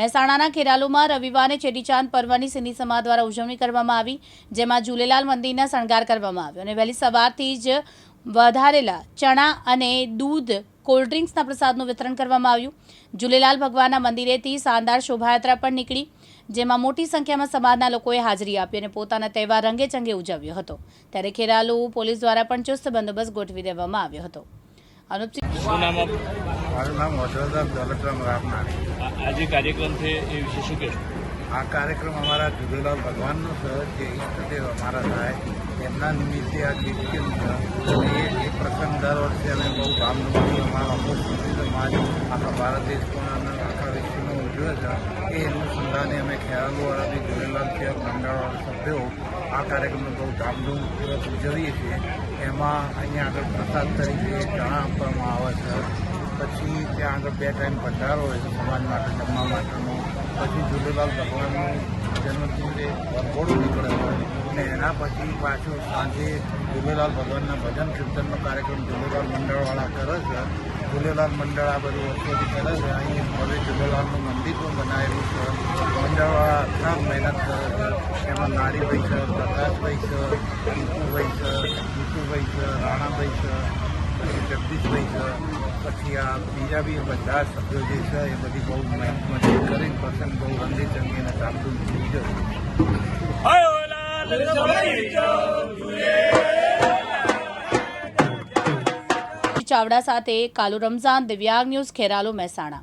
મહેસાણાના ખેરાલુમાં રવિવારે ચેટીચાંદ પર્વની સિંધી સમાજ દ્વારા ઉજવણી કરવામાં આવી, જેમાં ઝૂલેલાલ મંદિરના શણગાર કરવામાં આવ્યો અને વહેલી સવારથી જ વધારેલા ચણા અને દૂધ કોલ્ડ્રિંક્સના પ્રસાદનું વિતરણ કરવામાં આવ્યું. ઝૂલેલાલ ભગવાનના મંદિરેથી શાનદાર શોભાયાત્રા પણ નીકળી, જેમાં મોટી સંખ્યામાં સમાજના લોકોએ હાજરી આપી અને પોતાના તહેવાર રંગેચંગે ઉજવ્યો હતો. ત્યારે ખેરાલુ પોલીસ દ્વારા પણ ચુસ્ત બંદોબસ્ત ગોઠવી દેવામાં આવ્યો હતો. અનુપસિંહ મારું નામ વડોદરા દોલતરામ રામનાણી. આ આ જે કાર્યક્રમ છે એ વિશે શું કહેશો? આ કાર્યક્રમ અમારા ઝૂલેલાલ ભગવાનનો છે જે ઈષ્ટદેવ અમારા થાય. એમના નિમિત્તે આ કીર્તન એ એ પ્રસંગ દર વર્ષે અમે બહુ ધામધૂમથી અમારા અમુક સમાજ આખા ભારત દેશમાં આખા વિશ્વમાં ઉજવે છે. એ અનુસંધાને અમે ખેરાલુવાળાથી ઝૂલેલાલ શહેર મંડળવાળા સભ્યો આ કાર્યક્રમને બહુ ધામધૂમપૂર્વક ઉજવીએ છીએ. એમાં અહીંયા આગળ પ્રસાદ તરીકે ચણા પછી બે ટાઈમ પધારો હોય છે સમાજ માટે, જમવા માટેનો. પછી ઝૂલેલાલ ભગવાનનું જન્મદિવસે ઘોડું નીકળે હોય અને એના પછી પાછું સાંજે ઝૂલેલાલ ભગવાનના ભજન કીર્તનનો કાર્યક્રમ ઝૂલેલાલ મંડળવાળા કરે છે. ઝૂલેલાલ મંડળ આ બધું વર્ષોથી કરે છે. અહીં હવે ઝૂલેલાલનું મંદિર પણ બનાવેલું છે. મંડળવાળા આખા મહેનત કરે છે. એમાં નારીભાઈ છે, પ્રકાશભાઈ છે દીપુભાઈ છે, જીતુભાઈ છે, રાણાભાઈ છે. જગદીશભાઈ પછી આ બીજા બી બધા સભ્યો જે છે એ બધી બહુ મહેનત કરીને પ્રસંગ બહુ રંગી ચંગી અને ધામધૂમથી ઉજવે ચાવડા સાથે કાલુ રમઝાન દિવ્યાંગ ન્યૂઝ ખેરાલુ મહેસાણા.